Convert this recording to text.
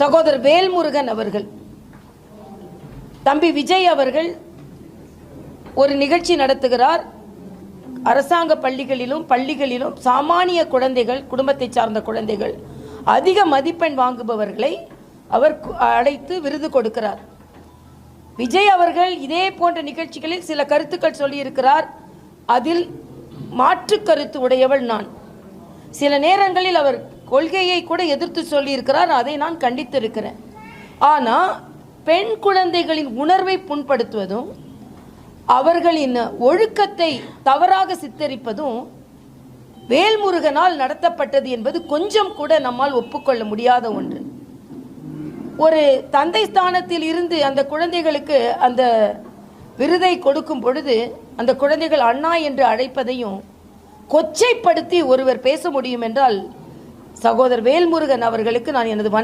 சகோதரர் வேல்முருகன் அவர்கள் தம்பி விஜய் அவர்கள் ஒரு நிகழ்ச்சி நடத்துகிறார். அரசாங்க பள்ளிகளிலும் பள்ளிகளிலும் சாமானிய குழந்தைகள் குடும்பத்தை சார்ந்த குழந்தைகள் அதிக மதிப்பெண் வாங்குபவர்களை அவர் அழைத்து விருது கொடுக்கிறார். விஜய் அவர்கள் இதே போன்ற நிகழ்ச்சிகளில் சில கருத்துக்கள் சொல்லியிருக்கிறார். அதில் மாற்று கருத்து உடையவள் நான். சில நேரங்களில் அவர் கொள்கையை கூட எதிர்த்து சொல்லியிருக்கிறார் அதை நான் கண்டித்திருக்கிறேன். ஆனால் பெண் குழந்தைகளின் உணர்வை புண்படுத்துவதும் அவர்களின் ஒழுக்கத்தை தவறாக சித்தரிப்பதும் வேல்முருகனால் நடத்தப்பட்டது என்பது கொஞ்சம் கூட நம்மால் ஒப்புக்கொள்ள முடியாத ஒன்று. ஒரு தந்தை ஸ்தானத்தில் இருந்து அந்த குழந்தைகளுக்கு அந்த விருதை கொடுக்கும் பொழுது அந்த குழந்தைகள் அண்ணா என்று அழைப்பதையும் கொச்சைப்படுத்தி ஒருவர் பேச முடியும் என்றால் சகோதரர் வேல்முருகன் அவர்களுக்கு நான் எனது வன்